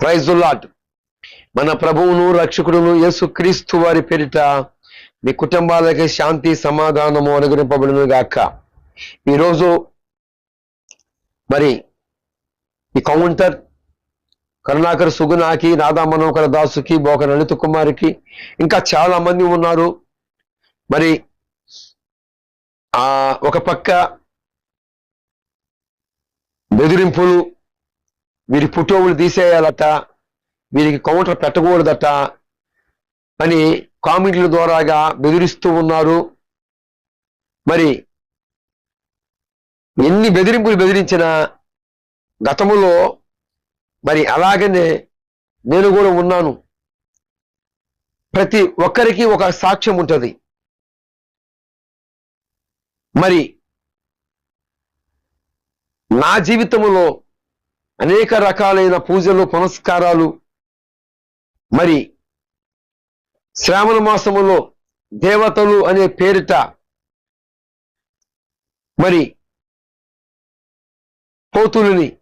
ప్రైజుల్లాట్ మన ప్రభువును రక్షకుడును యేసు క్రీస్తు వారి పేరిట మీ కుటుంబాలకి శాంతి సమాధానము అనుగ్రహింపబడును గాక. ఈరోజు మరి ఈ కౌంటర్ కరుణాకర్ సుగుణాకి రాధా మనోహర దాసుకి బోక లలిత కుమార్కి ఇంకా చాలా మంది ఉన్నారు. మరి ఆ ఒక పక్క బెదిరింపులు వీరి ఫోటోలు తీసేయాలట వీరికి కౌంటర్ పెట్టకూడదట అని కామెంట్ల ద్వారాగా బెదిరిస్తూ ఉన్నారు. మరి ఎన్ని బెదిరింపులు బెదిరించినా గతములో మరి అలాగనే నేను కూడా ఉన్నాను. ప్రతి ఒక్కరికి ఒక సాక్ష్యం ఉంటుంది. మరి నా జీవితంలో అనేక రకాలైన పూజలు పునస్కారాలు. మరి శ్రావణ మాసములో దేవతలు అనే పేరిట మరి కోతులని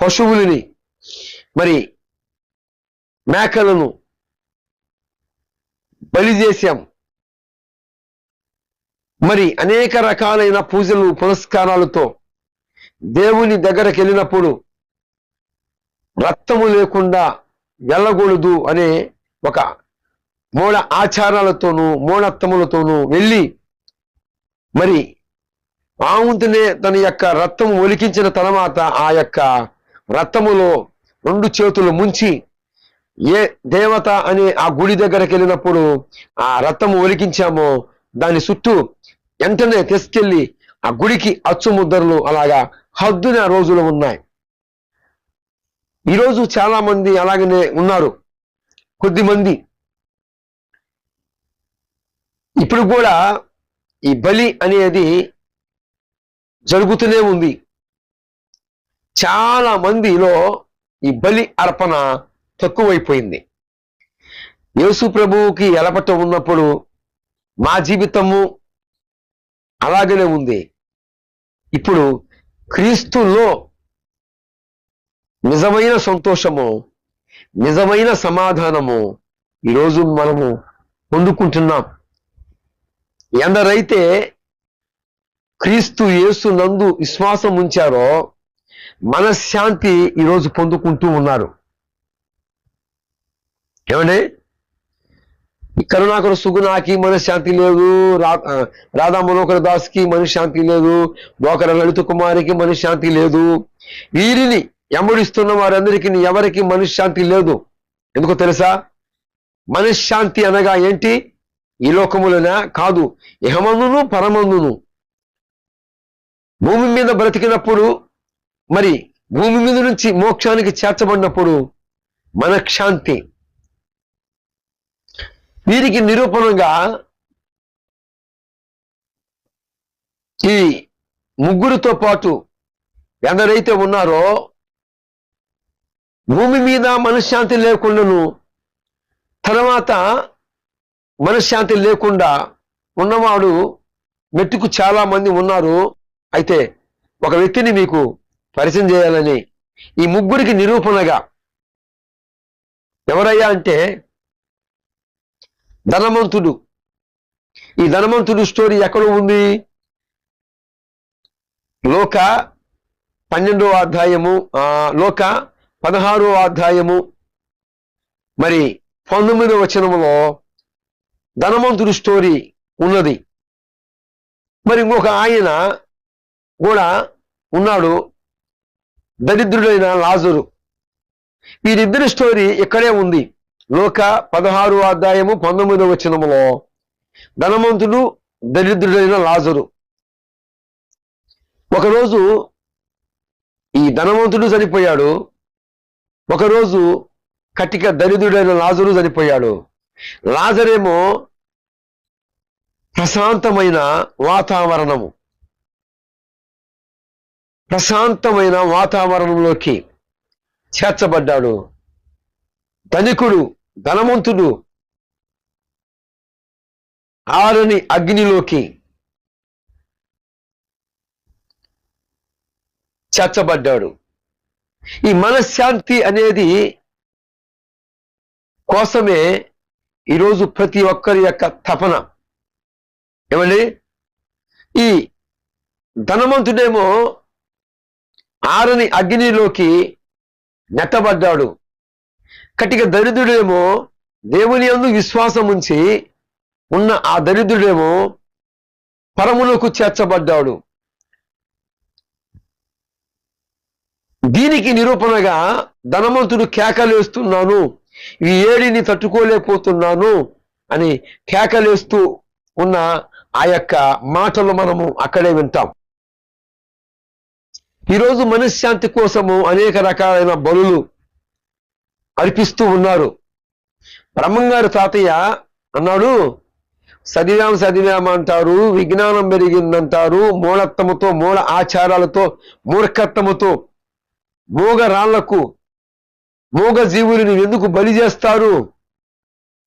పశువులని మరి మేకలను బలి చేశాం. మరి అనేక రకాలైన పూజలు పునస్కారాలతో దేవుని దగ్గరకు వెళ్ళినప్పుడు రక్తము లేకుండా వెళ్ళకూడదు అనే ఒక మూఢ ఆచారాలతోనూ మూఢత్వములతోనూ వెళ్ళి మరి ఆవుతునే తన యొక్క రక్తము ఒలికించిన తర్వాత ఆ యొక్క రక్తములో రెండు చేతులు ముంచి ఏ దేవత అనే ఆ గుడి దగ్గరికి వెళ్ళినప్పుడు ఆ రక్తము ఒలికించామో దాని చుట్టూ వెంటనే తీసుకెళ్ళి ఆ గుడికి అచ్చుముద్రలు అలాగా హద్దున రోజులు ఉన్నాయి. ఈరోజు చాలా మంది అలాగనే ఉన్నారు. కొద్ది మంది ఇప్పుడు కూడా ఈ బలి అనేది జరుగుతూనే ఉంది. చాలా మందిలో ఈ బలి అర్పణ తక్కువైపోయింది. యేసు ప్రభువుకి ఎలపట ఉన్నప్పుడు మా జీవితము అలాగనే ఉంది. ఇప్పుడు క్రీస్తులో నిజమైన సంతోషము నిజమైన సమాధానము ఈరోజు మనము పొందుకుంటున్నాం. ఎందరైతే క్రీస్తు యేసు నందు విశ్వాసం ఉంచారో మనశ్శాంతి ఈరోజు పొందుకుంటూ ఉన్నారు. ఏమండి? కరుణాకర సుగుణాకి మనశ్శాంతి లేదు. రా రాధా మనోహర దాస్కి మనశ్శాంతి లేదు. బోకర లలిత కుమారికి మనశ్శాంతి లేదు. వీరిని ఎమ్మడిస్తున్న వారందరికీ ఎవరికి మనశ్శాంతి లేదు? ఎందుకో తెలుసా? మనశ్శాంతి అనగా ఏంటి? ఈ లోకములనా? కాదు. ఇహమందును పరమందును భూమి మీద బ్రతికినప్పుడు మరి భూమి మీద నుంచి మోక్షానికి చేర్చబడినప్పుడు మనశ్శాంతి వీరికి నిరూపణగా ఈ ముగ్గురితో పాటు ఎందరైతే ఉన్నారో భూమి మీద మనశ్శాంతి లేకుండాను తర్వాత మనశ్శాంతి లేకుండా ఉన్నవాడు మెట్టుకు చాలా మంది ఉన్నారు. అయితే ఒక వ్యక్తిని మీకు పరిచయం చేయాలని ఈ ముగ్గురికి నిరూపణగా ఎవరయ్యా అంటే ధనవంతుడు. ఈ ధనవంతుడు స్టోరీ ఎక్కడ ఉంది? లోక పన్నెండో అధ్యాయము లోక పదహారో అధ్యాయము. మరి పంతొమ్మిదో వచనములో ధనవంతుడు స్టోరీ ఉన్నది. మరి ఇంకొక ఆయన కూడా ఉన్నాడు. దరిద్రుడైన లాజరు. వీరిద్దరి స్టోరీ ఇక్కడే ఉంది. లోక పదహారు అధ్యాయము పంతొమ్మిదవ వచనములో ధనవంతుడు దరిద్రుడైన లాజరు. ఒకరోజు ఈ ధనవంతుడు చనిపోయాడు. ఒకరోజు కటిక దరిద్రుడైన లాజరు చనిపోయాడు. లాజరేమో ప్రశాంతమైన వాతావరణము. ప్రశాంతమైన వాతావరణంలోకి చేర్చబడ్డాడు. ధనికుడు ధనవంతుడు. ఆరని అగ్నిలోకి చేర్చబడ్డాడు. ఈ మనశ్శాంతి అనేది కోసమే ఈరోజు ప్రతి ఒక్కరి యొక్క తపన. ఏమండి? ఈ ధనవంతుడేమో ఆరని అగ్నిలోకి నెట్టబడ్డాడు. కటిక దరిద్రుడేమో దేవుని యందు విశ్వాసం ఉంచి ఉన్న ఆ దరిద్రుడేమో పరములకు చేర్చబడ్డాడు. దీనికి నిరూపణగా ధనవంతుడు కేకలేస్తున్నాను ఈ ఏడిని తట్టుకోలేకపోతున్నాను అని కేకలేస్తూ ఉన్న ఆ యొక్క మాటలు మనము అక్కడే వింటాం. ఈరోజు మనశ్శాంతి కోసము అనేక రకాలైన బలులు అర్పిస్తూ ఉన్నారు. బ్రహ్మంగారు తాతయ్య అన్నాడు సరిరామ సరిరామ అంటారు విజ్ఞానం పెరిగిందంటారు మూలత్తముతో మూల ఆచారాలతో మూర్ఖత్వముతో మూగ రాళ్ళకు మూగ జీవులను ఎందుకు బలి చేస్తారు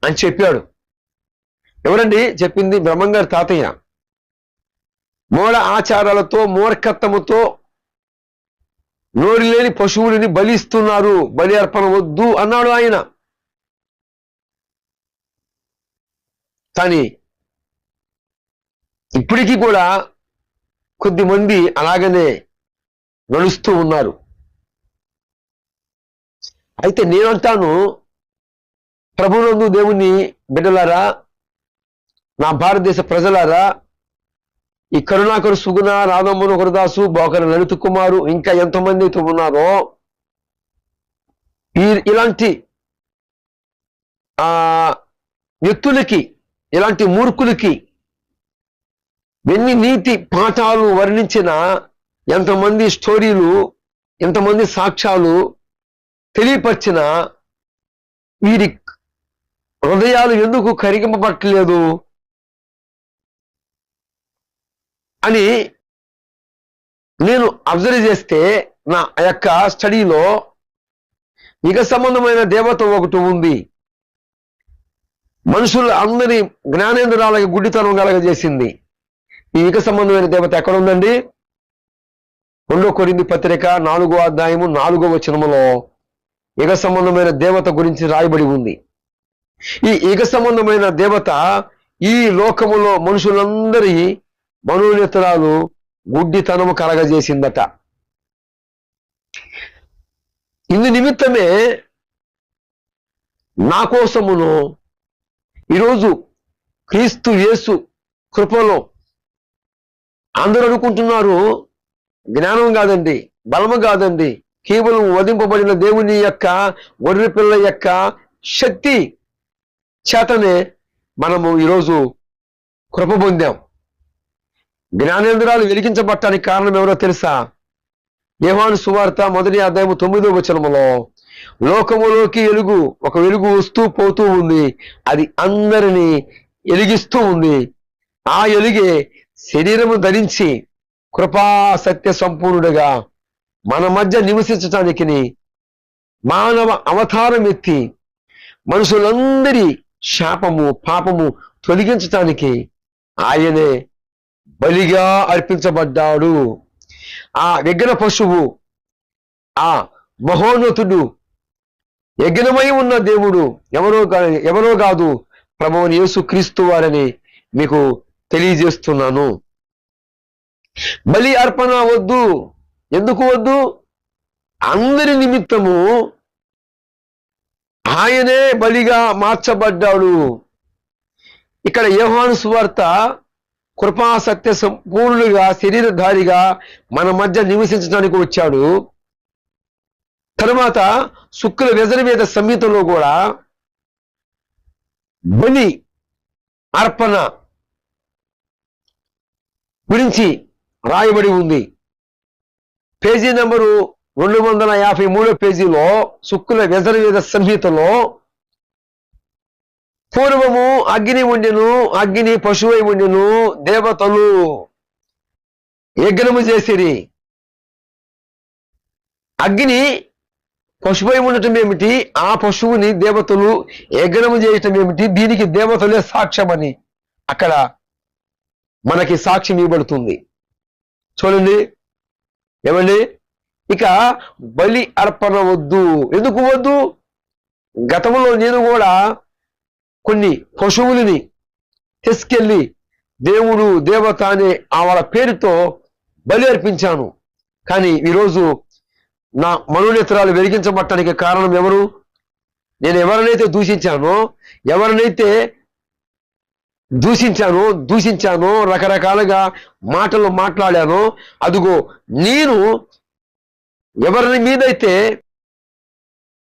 అని చెప్పాడు. ఎవరండి చెప్పింది బ్రహ్మంగారి తాతయ్య? మూల ఆచారాలతో మూర్ఖత్వముతో నోరు లేని పశువులని బలిస్తున్నారు. బలి అర్పణ వద్దు అన్నాడు ఆయన. కానీ ఇప్పటికీ కూడా కొద్ది మంది అలాగనే నడుస్తూ ఉన్నారు. అయితే నేనంటాను ప్రభునందు దేవుని బిడ్డలారా నా భారతదేశ ప్రజలారా ఈ కరుణాకరు సుగుణ రాధమ్మను గురదాసు బోకర లలిత కుమారు ఇంకా ఎంతమంది అయితే ఉన్నారో ఈ ఇలాంటి ఆ వ్యక్తులకి ఇలాంటి మూర్ఖులకి ఎన్ని నీతి పాఠాలు వర్ణించిన ఎంతమంది స్టోరీలు ఎంతమంది సాక్ష్యాలు తెలియపరిచిన వీరి హృదయాలు ఎందుకు కరిగింపబట్టలేదు? అని నేను అబ్జర్వ్ చేస్తే నా యొక్క స్టడీలో యుగ సంబంధమైన దేవత ఒకటి ఉంది. మనుషులు అందరి జ్ఞానేంద్రాలకి గుడ్డితనం కలగజేసింది ఈ యుగ సంబంధమైన దేవత ఎక్కడ ఉందండి? రెండో కొరింది పత్రిక నాలుగో అధ్యాయము నాలుగో వచనములో యుగ సంబంధమైన దేవత గురించి రాయబడి ఉంది. ఈ యుగ సంబంధమైన దేవత ఈ లోకములో మనుషులందరి మనోనేతరాలు గుడ్డితనము కలగజేసిందట. ఇందు నిమిత్తమే నా కోసమును ఈరోజు క్రీస్తు యేసు కృపలో అందరూ అనుకుంటున్నారు జ్ఞానం కాదండి బలము కాదండి కేవలం వధింపబడిన దేవుని యొక్క గొర్రె పిల్ల యొక్క శక్తి చేతనే మనము ఈరోజు కృప పొందాం. జ్ఞానేంద్రాలు వెలిగించబట్టడానికి కారణం ఎవరో తెలుసా? యహాను సువార్త మొదటి అధ్యాయము తొమ్మిదో వచనములో లోకములోకి వెలుగు ఒక వెలుగు వస్తూ పోతూ ఉంది. అది అందరినీ ఎలిగిస్తూ ఉంది. ఆ ఎలుగే శరీరము ధరించి కృపా సత్య సంపూర్ణుడుగా మన మధ్య నివసించటానికి మానవ అవతారం ఎత్తి మనుషులందరి శాపము పాపము తొలగించటానికి ఆయనే బలిగా అర్పించబడ్డాడు. ఆ విగ్రహ పశువు ఆ మహోన్నతుడు యజ్ఞమై ఉన్న దేవుడు ఎవరో ఎవరో కాదు ప్రభువుని యేసు క్రీస్తు వారని మీకు తెలియజేస్తున్నాను. బలి అర్పణ వద్దు. ఎందుకు వద్దు? అందరి నిమిత్తము ఆయనే బలిగా మార్చబడ్డాడు. ఇక్కడ యోహాను సువార్త కృపా సత్య శరీరధారిగా మన మధ్య నివసించడానికి వచ్చాడు. తర్వాత శుక్ల వ్యజనవేద సంహితంలో కూడా బలి అర్పణ గురించి రాయబడి ఉంది. పేజీ నెంబరు రెండు వందల యాభై మూడో పేజీలో శుక్ల వ్యజనవేద సంహితలో పూర్వము అగ్ని ఉండెను అగ్ని పశువై ఉండెను దేవతలు యజ్ఞము చేసిరి. అగ్ని పశువై ఉండటం ఏమిటి? ఆ పశువుని దేవతలు యజ్ఞము చేయటం ఏమిటి? దీనికి దేవతలే సాక్ష్యమని అక్కడ మనకి సాక్ష్యం ఇవ్వబడుతుంది. చూడండి. ఏమండి? ఇక బలి అర్పణ వద్దు. ఎందుకు వద్దు? గతంలో నేను కూడా కొన్ని పశువులని తీసుకెళ్ళి దేవుడు దేవత అనే ఆ వాళ్ళ పేరుతో బలి అర్పించాను కానీ ఈరోజు నా మనోనేత్రాలు వెలిగించబట్టడానికి కారణం ఎవరు? నేను ఎవరినైతే దూషించానో ఎవరినైతే దూషించానో దూషించానో రకరకాలుగా మాటలు మాట్లాడానో అదిగో నేను ఎవరిని మీదైతే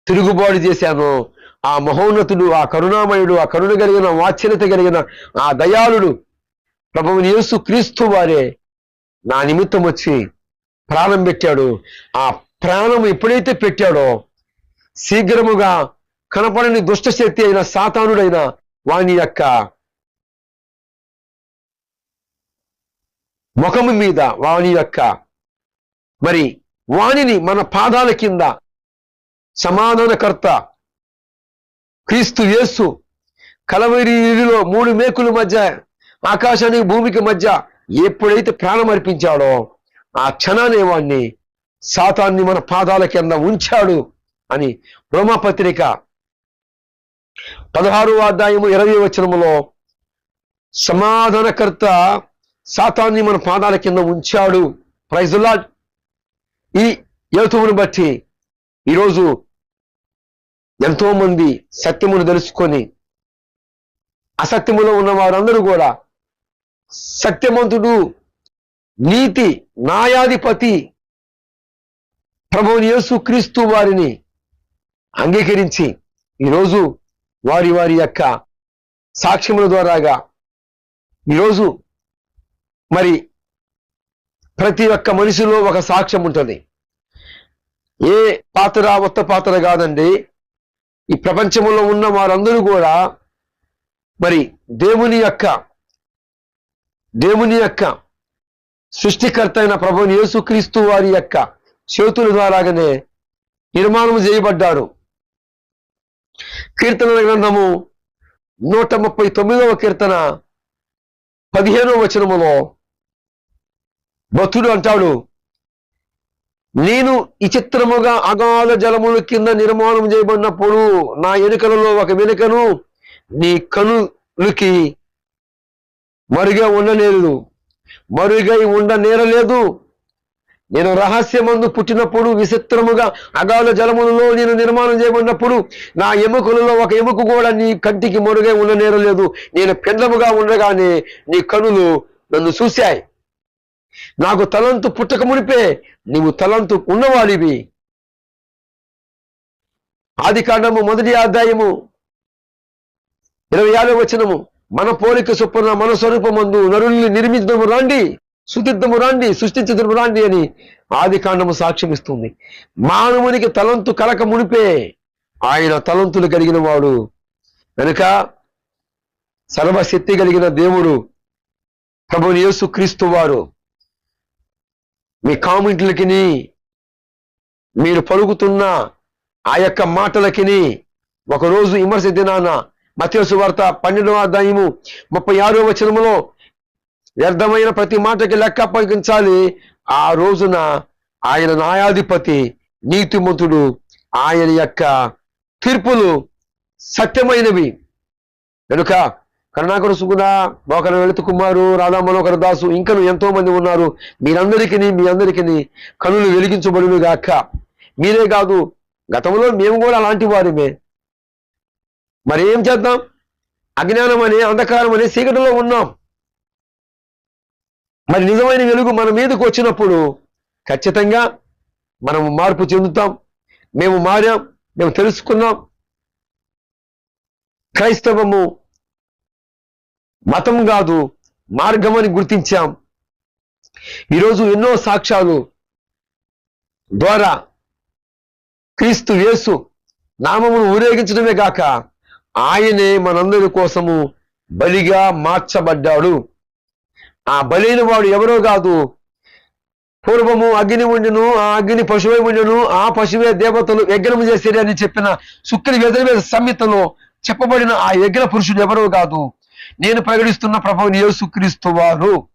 తిరుగుబాటు చేశానో ఆ మహోన్నతుడు ఆ కరుణామయుడు ఆ కరుణ కలిగిన వాచ్యత కలిగిన ఆ దయాళుడు ప్రభువుని యేసు క్రీస్తు వారే. నా నిమిత్తం వచ్చి ప్రాణం పెట్టాడు. ఆ ప్రాణం ఎప్పుడైతే పెట్టాడో శీఘ్రముగా కనపడని దుష్ట శక్తి అయిన సాతానుడైన వాని యొక్క ముఖము మీద వాని యొక్క మరి వాణిని మన పాదాల కింద సమాధానకర్త క్రీస్తు యేసు కలవరిలో మూడు మేకుల మధ్య ఆకాశానికి భూమికి మధ్య ఎప్పుడైతే ప్రాణం అర్పించాడో ఆ క్షణానే వాణ్ణి సాతాన్ని మన పాదాల కింద ఉంచాడు అని రోమాపత్రిక పదహారు అధ్యాయము ఇరవై వచనములో సమాధానకర్త సాతాన్ని మన పాదాల కింద ఉంచాడు. ప్రైజులా ఈ యోతువును బట్టి ఈరోజు ఎంతో మంది సత్యమును తెలుసుకొని అసత్యములో ఉన్న వారందరూ కూడా సత్యవంతుడు నీతి న్యాయాధిపతి ప్రభుని యేసు క్రీస్తు వారిని అంగీకరించి ఈరోజు వారి వారి యొక్క సాక్ష్యముల ద్వారాగా ఈరోజు మరి ప్రతి ఒక్క మనిషిలో ఒక సాక్ష్యం ఉంటుంది. ఏ పాత్ర ఉత్త పాత్ర కాదండి. ఈ ప్రపంచంలో ఉన్న వారందరూ కూడా మరి దేవుని యొక్క దేవుని యొక్క సృష్టికర్త అయిన ప్రభుని యేసుక్రీస్తు వారి యొక్క చేతుల ద్వారాగానే నిర్మాణం చేయబడ్డారు. కీర్తనల గ్రంథము నూట ముప్పై తొమ్మిదవ కీర్తన పదిహేనవ వచనములో భక్తుడు అంటాడు నేను ఈ చిత్రముగా అగాధ జలముల కింద నిర్మాణం చేయబడినప్పుడు నా ఎనుకలలో ఒక వెనుకను నీ కనులకి మరుగా ఉండలేదు మరుగై ఉండనేరలేదు. నేను రహస్యమందు పుట్టినప్పుడు విచిత్రముగా అగాధ జలములలో నేను నిర్మాణం చేయబడినప్పుడు నా ఎముకలలో ఒక ఎముక కూడా నీ కంటికి మరుగై ఉండనేరలేదు. నేను పిండముగా ఉండగానే నీ కనులు నన్ను చూశాయి. నాకు తలంతు పుట్టక మునిపే నీవు తలంతు ఉన్నవాడివి. ఆది కాండము మొదటి ఆదాయము ఇరవై ఆరో వచనము. మన పోలిక చొప్పున మన స్వరూపమందు నరుల్ని నిర్మించదము రాండి సుతిద్దము రాండి సృష్టించదము రాండి అని ఆది కాండము మానవునికి తలంతు కలక మునిపే ఆయన తలంతులు కలిగిన వాడు. కనుక సర్వశక్తి కలిగిన దేవుడు ప్రభుని యేసు క్రీస్తు వారు మీ కామెంట్లకిని మీరు పలుకుతున్న ఆ యొక్క మాటలకిని ఒకరోజు విమర్శ దినాన మత్స్సు వార్త పన్నెండవ అధ్యాయము ముప్పై ఆరో వచనములో వ్యర్థమైన ప్రతి మాటకి లెక్క అప్పగించాలి ఆ రోజున ఆయన న్యాయాధిపతి నీతిమంతుడు ఆయన యొక్క తీర్పులు సత్యమైనవి. కనుక కరుణాకరు సుగుణ మోకర లలిత కుమారు రాధా మనోహర దాసు ఇంకను ఎంతో మంది ఉన్నారు. మీరందరికీ మీ అందరికీ కనులు వెలిగించబడును గాక. మీరే కాదు గతంలో మేము కూడా అలాంటి వారిమే. మరి ఏం చేద్దాం? అజ్ఞానం అనే అంధకారం అనే చీకటిలో ఉన్నాం. మరి నిజమైన వెలుగు మన మీదకు వచ్చినప్పుడు ఖచ్చితంగా మనం మార్పు చెందుతాం. మేము మారాం మేము తెలుసుకున్నాం. క్రైస్తవము మతం కాదు మార్గం అని గుర్తించాం. ఈరోజు ఎన్నో సాక్ష్యాలు ద్వారా క్రీస్తు యేసు నామమును ఊరేగించడమే కాక ఆయనే మనందరి కోసము బలిగా మార్చబడ్డాడు. ఆ బలైన వాడు ఎవరో కాదు. పూర్వము అగ్ని ఉండును ఆ అగ్ని పశువే ఉండెను ఆ పశువే దేవతలు యజ్ఞము చేసేది అని చెప్పిన శుక్రి వ్యధ సంహితలో చెప్పబడిన ఆ యజ్ఞ పురుషుడు ఎవరో కాదు. నేను ప్రకటిస్తున్న ప్రభువుని యేసుక్రీస్తు వారు.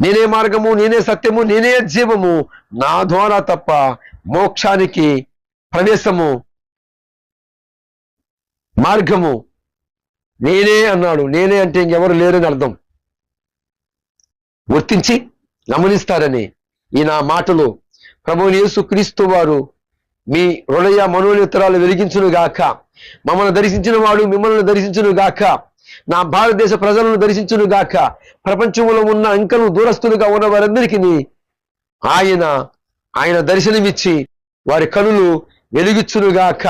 నేనే మార్గము నేనే సత్యము నేనే జీవము. నా ద్వారా తప్ప మోక్షానికి ప్రవేశము మార్గము నేనే అన్నాడు. నేనే అంటే ఇంకెవరు లేరని అర్థం. గుర్తించి గమనిస్తారని ఈ నా మాటలు. ప్రభు యేసుక్రీస్తు వారు మీ హృదయ మనోనితరాలు వెలిగించును గాక మమ్మల్ని దర్శించిన వాడు మిమ్మల్ని దర్శించును గాక నా భారతదేశ ప్రజలను దర్శించును గాక ప్రపంచంలో ఉన్న అంకలు దూరస్తులుగా ఉన్న వారందరికీ ఆయన ఆయన దర్శనమిచ్చి వారి కనులు వెలిగించును గాక